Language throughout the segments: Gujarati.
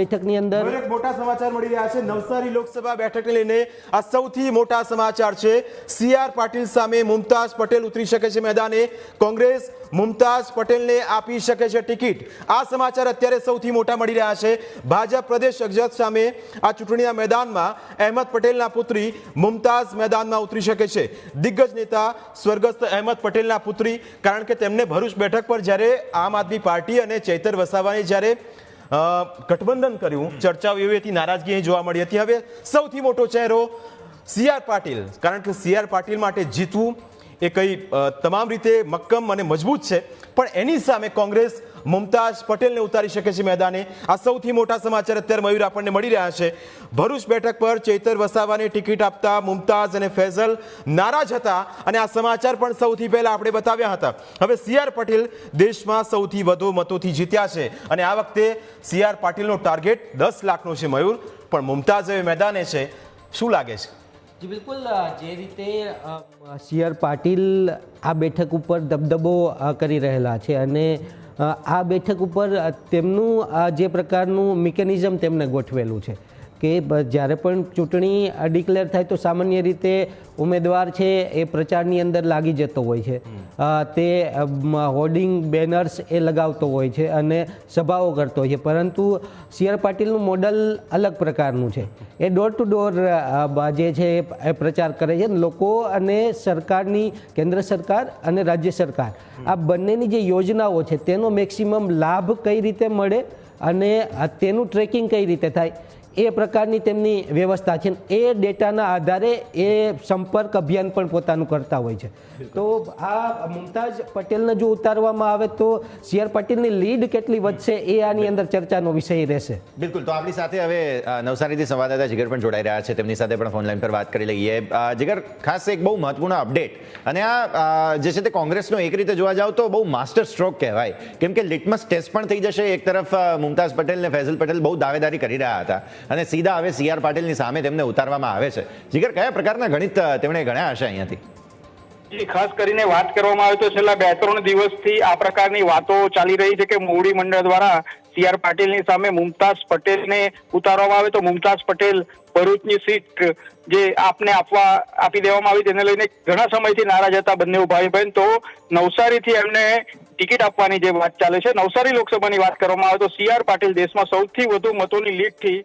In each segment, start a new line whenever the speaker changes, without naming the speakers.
બેઠકની અંદર
મોટા સમાચાર મળી રહ્યા છે. નવસારી લોકસભા બેઠકને લઈને આ સૌથી મોટા સમાચાર છે. સીઆર પાટીલ સામે મુમતાઝ પટેલ ઉતરી શકે છે મેદાને. કોંગ્રેસ મુમતાઝ પટેલને આપી શકે છે ટિકિટ. આ સમાચાર અત્યારે સૌથી મોટા મળી રહ્યા છે. ભાજપ પ્રદેશ અધ્યક્ષ સામે આ ચૂંટણીના મેદાનમાં અહેમદ પટેલના પુત્રી મુમતાઝ મેદાનમાં ઉતરી શકે છે. દિગ્ગજ નેતા સ્વર્ગસ્થ અહેમદ પટેલના પુત્રી, કારણ કે તેમને ભરૂચ બેઠક પર જ્યારે આમ આદમી પાર્ટી અને ચૈતર વસાવાની જ્યારે ગઠબંધન કર્યું. ચર્ચાઓ એવી હતી નારાજગી અહીં જોવા મળી હતી. હવે સૌથી મોટો ચહેરો સી આર પાટીલ. કારણ કે સી આર પાટીલ માટે જીતવું એ કઈ તમામ રીતે મક્કમ અને મજબૂત છે. પણ એની સામે કોંગ્રેસ મુમતાઝ પટેલને ઉતારી શકે છે મેદાને. આ સૌથી મોટા સમાચાર અત્યારે મયુર આપણને મળી રહ્યા છે. ભરૂચ બેઠક પર ચૈતર વસાવાને ટિકિટ આપતા મુમતાઝ અને ફેઝલ નારાજ હતા અને આ સમાચાર પણ સૌથી પહેલા આપણે બતાવ્યા હતા. હવે સી આર પટેલ દેશમાં સૌથી વધુ મતોથી જીત્યા છે. અને આ વખતે સી આર પાટીલનો ટાર્ગેટ દસ લાખનો છે મયુર. પણ મુમતાઝ હવે મેદાને છે. શું લાગે છે?
જી, બિલકુલ જે રીતે સી આર પાટીલ આ બેઠક ઉપર દબદબો કરી રહેલા છે અને આ બેઠક ઉપર તેમનું જે પ્રકારનું મિકેનિઝમ તેમને ગોઠવેલું છે. કે જ્યારે પણ ચૂંટણી ડિક્લેર થાય તો સામાન્ય રીતે ઉમેદવાર છે એ પ્રચારની અંદર લાગી જતો હોય છે. તે હોર્ડિંગ બેનર્સ એ લગાવતો હોય છે અને સભાઓ કરતો હોય છે. પરંતુ સી આર પાટીલનું મોડલ અલગ પ્રકારનું છે. એ ડોર ટુ ડોર જે છે એ પ્રચાર કરે છે. લોકો અને સરકારની કેન્દ્ર સરકાર અને રાજ્ય સરકાર આ બંનેની જે યોજનાઓ છે તેનો મેક્સિમમ લાભ કઈ રીતે મળે અને તેનું ટ્રેકિંગ કઈ રીતે થાય? એ પ્રકારની તેમની વ્યવસ્થા છે એ ડેટાના આધારે એ સંપર્ક અભિયાન પણ પોતાનું કરતા હોય છે. તો આ મુમતાઝ પટેલને જો ઉતારવામાં આવે તો સી આર પટેલની લીડ કેટલી વધશે એ આની અંદર ચર્ચાનો વિષય રહેશે.
બિલકુલ. તો આપણી સાથે હવે નવસારીથી સંવાદદાતા જીગર પણ જોડાઈ રહ્યા છે. તેમની સાથે પણ ફોન લાઈન પર વાત કરી લઈએ. જીગર ખાસ એક બહુ મહત્વપૂર્ણ અપડેટ. અને આ જે છે તે કોંગ્રેસનો એક રીતે જોવા જાવ તો બહુ માસ્ટર સ્ટ્રોક કહેવાય. કેમ કે લિટમસ ટેસ્ટ પણ થઈ જશે એક તરફ મુમતાઝ પટેલ ને ફૈઝલ પટેલ બહુ દાવેદારી કરી રહ્યા હતા. અને સીધા હવે સી આર પાટીલની સામે તેમને ઉતારવામાં આવે છે. જીગર, કયા પ્રકારના ગણિત તેમણે ગણ્યા હશે અહીંયાથી?
ખાસ કરીને વાત કરવામાં આવે તો છેલ્લા બે ત્રણ દિવસથી આ પ્રકારની વાતો ચાલી રહી છે કે મોવડી મંડળ દ્વારા સી આર પાટીલની સામે મુમતાઝ પટેલને ઉતારવામાં આવે તો મુમતાઝ પટેલ ભરૂચની સીટ જે આપને આપવા, આપી દેવામાં આવી તેને લઈને ઘણા સમયથી નારાજ હતા બંને ભાઈ બહેન તો નવસારીથી એમને ટિકિટ આપવાની જે વાત ચાલે છે, નવસારી લોકસભાની વાત કરવામાં આવે તો સી આર પાટીલ દેશમાં સૌથી વધુ મતોની લીડથી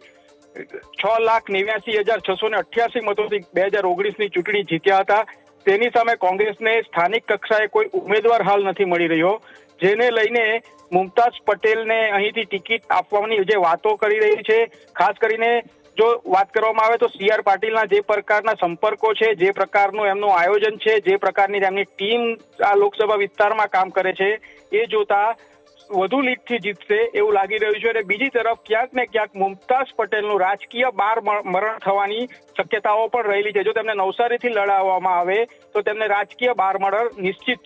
છ લાખ નેવ્યાસી હજાર છસો ને અઠ્યાસી મતોથી બે હજાર ઓગણીસની ચૂંટણી જીત્યા હતા. તેની સામે કોંગ્રેસને સ્થાનિક કક્ષાએ કોઈ ઉમેદવાર હાલ નથી મળી રહ્યો. જેને લઈને મુમતાઝ પટેલને અહીંથી ટિકિટ આપવાની જે વાતો કરી રહી છે, ખાસ કરીને જો વાત કરવામાં આવે તો સી આર પાટીલના જે પ્રકારના સંપર્કો છે, જે પ્રકારનું એમનું આયોજન છે, જે પ્રકારની તેમની ટીમ આ લોકસભા વિસ્તારમાં કામ કરે છે, એ જોતા વધુ લીડથી જીતશે એવું લાગી રહ્યું છે અને બીજી તરફ ક્યાંક ને ક્યાંક મુમતાઝ પટેલનું રાજકીય બાર મરણ થવાની શક્યતાઓ પણ રહેલી છે. જો તેમને નવસારીથી લડાવવામાં આવે, તો તેમને રાજકીય બાર મરણ નિશ્ચિત